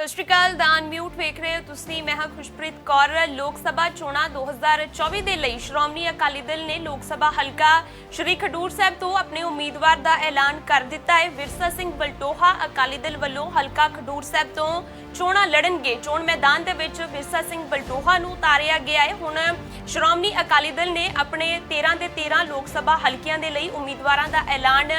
ਸਤਿ ਸ਼੍ਰੀ ਅਕਾਲ ਦਾ ਅਨਮਿਊਟ ਵੇਖ ਰਹੇ ਹੋ ਤੁਸੀਂ। ਮੈਂ ਹਾਂ ਖੁਸ਼ਪ੍ਰੀਤ ਕੌਰ। ਲੋਕ ਸਭਾ ਚੋਣਾਂ 2024 ਦੇ ਲਈ ਸ਼੍ਰੋਮਣੀ ਅਕਾਲੀ ਦਲ ਨੇ ਲੋਕ ਸਭਾ ਹਲਕਾ ਸ਼੍ਰੀ ਖਡੂਰ ਸਾਹਿਬ ਤੋਂ ਆਪਣੇ ਉਮੀਦਵਾਰ ਦਾ ਐਲਾਨ ਕਰ ਦਿੱਤਾ ਹੈ। ਵਿਰਸਾ ਸਿੰਘ ਬਲਟੋਹਾ ਅਕਾਲੀ ਦਲ ਵੱਲੋਂ ਹਲਕਾ ਖਡੂਰ ਸਾਹਿਬ ਤੋਂ ਚੋਣਾਂ ਲੜਨਗੇ। ਚੋਣ ਮੈਦਾਨ ਦੇ ਵਿੱਚ ਵਿਰਸਾ ਸਿੰਘ ਬਲਟੋਹਾ ਨੂੰ ਉਤਾਰਿਆ ਗਿਆ ਹੈ। ਹੁਣ ਸ਼੍ਰੋਮਣੀ ਅਕਾਲੀ ਦਲ ਨੇ ਆਪਣੇ 13 ਦੇ 13 ਲੋਕ ਸਭਾ ਹਲਕਿਆਂ ਦੇ ਲਈ ਉਮੀਦਵਾਰਾਂ ਦਾ ਐਲਾਨ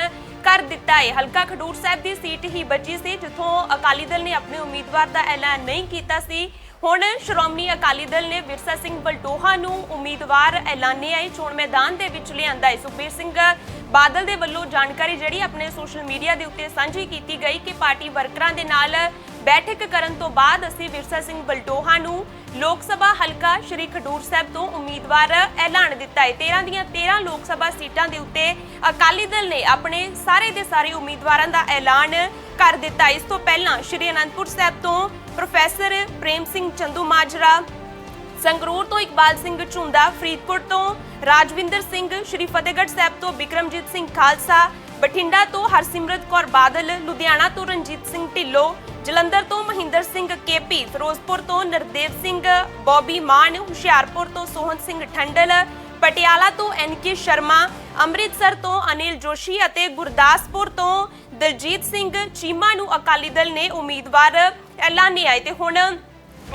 ਕਰ ਦਿੱਤਾ ਹੈ। ਹਲਕਾ ਖਡੂਰ ਸਾਹਿਬ ਦੀ ਸੀਟ ਹੀ ਬਚੀ ਸੀ, ਜਿੱਥੋਂ ਅਕਾਲੀ ਦਲ ਨੇ ਆਪਣੇ ਉਮੀਦਵਾਰ ਦਾ ਐਲਾਨ ਨਹੀਂ ਕੀਤਾ ਸੀ। ਹੁਣ ਸ਼੍ਰੋਮਣੀ ਅਕਾਲੀ ਦਲ ਨੇ ਵਿਰਸਾ ਸਿੰਘ ਬਲਟੋਹਾ ਨੂੰ ਉਮੀਦਵਾਰ ਐਲਾਨਿਆ ਹੈ ਚੋਣ ਮੈਦਾਨ ਦੇ ਵਿੱਚ ਲਿਆਂਦਾ ਹੈ। ਸੁਖਬੀਰ ਸਿੰਘ ਬਾਦਲ ਦੇ ਵੱਲੋਂ ਜਾਣਕਾਰੀ ਜਿਹੜੀ ਆਪਣੇ ਸੋਸ਼ਲ ਮੀਡੀਆ ਦੇ ਉੱਤੇ ਸਾਂਝੀ ਕੀਤੀ ਗਈ ਕਿ ਪਾਰਟੀ ਵਰਕਰਾਂ ਦੇ ਨਾਲ ਬੈਠਕ ਕਰਨ ਤੋਂ ਬਾਅਦ ਅਸੀਂ ਵਿਰਸਾ ਸਿੰਘ ਬਲਟੋਹਾ ਨੂੰ ਲੋਕ ਸਭਾ ਹਲਕਾ ਸ਼੍ਰੀ ਖਡੂਰ ਸਾਹਿਬ ਤੋਂ ਉਮੀਦਵਾਰ ਐਲਾਨ ਦਿੱਤਾ ਹੈ। 13 ਦੀਆਂ 13 ਲੋਕ ਸਭਾ ਸੀਟਾਂ ਦੇ ਉੱਤੇ ਅਕਾਲੀ ਦਲ ਨੇ ਆਪਣੇ ਸਾਰੇ ਦੇ ਸਾਰੇ ਉਮੀਦਵਾਰਾਂ ਦਾ ਐਲਾਨ ਕਰ ਦਿੱਤਾ ਇਸ ਤੋਂ ਪਹਿਲਾਂ ਸ਼੍ਰੀ ਅਨੰਦਪੁਰ ਸਾਹਿਬ ਤੋਂ ਪ੍ਰੋਫੈਸਰ ਪ੍ਰੇਮ ਸਿੰਘ ਚੰਦੂ ਮਾਜਰਾ, ਸੰਗਰੂਰ ਤੋਂ ਇਕਬਾਲ ਸਿੰਘ ਝੁੰਦਾ, ਫਰੀਦਕੋਟ ਤੋਂ ਰਾਜਵਿੰਦਰ ਸਿੰਘ, ਸ਼੍ਰੀ ਫਤਿਹਗੜ੍ਹ ਸਾਹਿਬ ਤੋਂ ਬਿਕਰਮਜੀਤ ਸਿੰਘ ਖਾਲਸਾ, ਬਠਿੰਡਾ ਤੋਂ ਹਰਸਿਮਰਤ ਕੌਰ ਬਾਦਲ, ਲੁਧਿਆਣਾ ਤੋਂ ਰਣਜੀਤ ਸਿੰਘ ਢਿੱਲੋਂ ਜਲੰਧਰ ਤੋਂ ਮਹਿੰਦਰ ਸਿੰਘ ਕੇਪੀ, ਫਿਰੋਜ਼ਪੁਰ ਤੋਂ ਨਰਦੇਵ ਸਿੰਘ, ਬੌਬੀ ਮਾਨ, ਹੁਸ਼ਿਆਰਪੁਰ ਤੋਂ ਸੋਹਨ ਸਿੰਘ ਠੰਡਲ, ਪਟਿਆਲਾ ਤੋਂ ਐਨਕੇ ਸ਼ਰਮਾ, ਅੰਮ੍ਰਿਤਸਰ ਤੋਂ ਅਨਿਲ ਜੋਸ਼ੀ ਅਤੇ ਗੁਰਦਾਸਪੁਰ ਤੋਂ ਦਲਜੀਤ ਸਿੰਘ, ਚੀਮਾ ਨੂੰ ਅਕਾਲੀ ਦਲ ਨੇ ਉਮੀਦਵਾਰ ਐਲਾਨਿਆ ਹੈ ਤੇ ਹੁਣ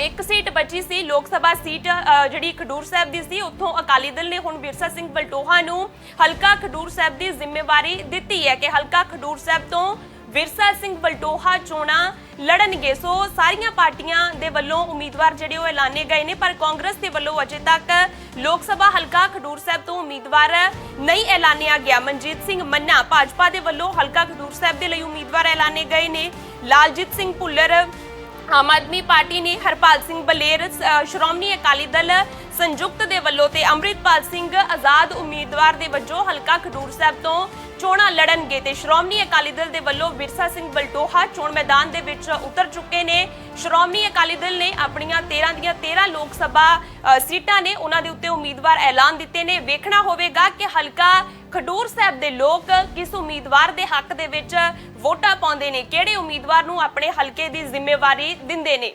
ਇੱਕ ਸੀਟ ਬਚੀ ਸੀ, ਲੋਕ ਸਭਾ ਸੀਟ ਜਿਹੜੀ ਖਡੂਰ ਸਾਹਿਬ ਦੀ ਸੀ, ਉੱਥੋਂ ਅਕਾਲੀ ਦਲ ਨੇ ਹੁਣ ਵਿਰਸਾ ਸਿੰਘ ਬਲਟੋਹਾ ਨੂੰ ਹਲਕਾ ਖਡੂਰ ਸਾਹਿਬ ਦੀ ਜ਼ਿੰਮੇਵਾਰੀ ਦਿੱਤੀ ਹੈ ਕਿ ਹਲਕਾ ਖਡੂਰ ਸਾਹਿਬ ਤੋਂ ਵਿਰਸਾ ਸਿੰਘ ਬਲਟੋਹਾ ਚੋਣਾਂ ਲੜਨਗੇ। ਸੋ ਸਾਰੀਆਂ ਪਾਰਟੀਆਂ ਦੇ ਵੱਲੋਂ ਉਮੀਦਵਾਰ ਜਿਹੜੇ ਉਹ ਐਲਾਨੇ ਗਏ ਨੇ, ਪਰ ਕਾਂਗਰਸ ਦੇ ਵੱਲੋਂ ਅਜੇ ਤੱਕ ਲੋਕ ਸਭਾ ਹਲਕਾ ਖਡੂਰ ਸਾਹਿਬ ਤੋਂ ਉਮੀਦਵਾਰ ਨਹੀਂ ਐਲਾਨਿਆ ਗਿਆ। ਮਨਜੀਤ ਸਿੰਘ ਮੰਨਾ ਭਾਜਪਾ ਦੇ ਵੱਲੋਂ ਹਲਕਾ ਖਡੂਰ ਸਾਹਿਬ ਦੇ ਲਈ ਉਮੀਦਵਾਰ ਐਲਾਨੇ ਗਏ ਨੇ। ਲਾਲਜੀਤ ਸਿੰਘ ਭੁੱਲਰ ਆਮ ਆਦਮੀ ਪਾਰਟੀ ਨੇ, ਹਰਪਾਲ ਸਿੰਘ ਬਲੇਰ ਸ਼੍ਰੋਮਣੀ ਅਕਾਲੀ ਦਲ ਸੰਯੁਕਤ ਦੇ ਵੱਲੋਂ ਤੇ ਅੰਮ੍ਰਿਤਪਾਲ ਸਿੰਘ ਆਜ਼ਾਦ ਉਮੀਦਵਾਰ ਦੇ ਵਜੋਂ ਹਲਕਾ ਖਡੂਰ ਸਾਹਿਬ ਤੋਂ ਚੋਣਾਂ ਲੜਨਗੇ ਤੇ ਸ਼੍ਰੋਮਣੀ ਅਕਾਲੀ ਦਲ ਦੇ ਵੱਲੋਂ ਵਿਰਸਾ ਸਿੰਘ ਬਲਟੋਹਾ ਚੋਣ ਮੈਦਾਨ ਦੇ ਵਿੱਚ ਉਤਰ ਚੁੱਕੇ ਨੇ। ਸ਼੍ਰੋਮਣੀ ਅਕਾਲੀ ਦਲ ਨੇ ਆਪਣੀਆਂ 13 ਦੀਆਂ 13 ਲੋਕ ਸਭਾ ਸੀਟਾਂ ਨੇ ਉਹਨਾਂ ਦੇ ਉੱਤੇ ਉਮੀਦਵਾਰ ਐਲਾਨ ਦਿੱਤੇ ਨੇ। ਵੇਖਣਾ ਹੋਵੇਗਾ ਕਿ ਹਲਕਾ ਖਡੂਰ ਸਾਹਿਬ ਦੇ ਲੋਕ ਕਿਸ ਉਮੀਦਵਾਰ ਦੇ ਹੱਕ ਦੇ ਵਿੱਚ ਵੋਟਾਂ ਪਾਉਂਦੇ ਨੇ, ਕਿਹੜੇ ਉਮੀਦਵਾਰ ਨੂੰ ਆਪਣੇ ਹਲਕੇ ਦੀ ਜ਼ਿੰਮੇਵਾਰੀ ਦਿੰਦੇ ਨੇ।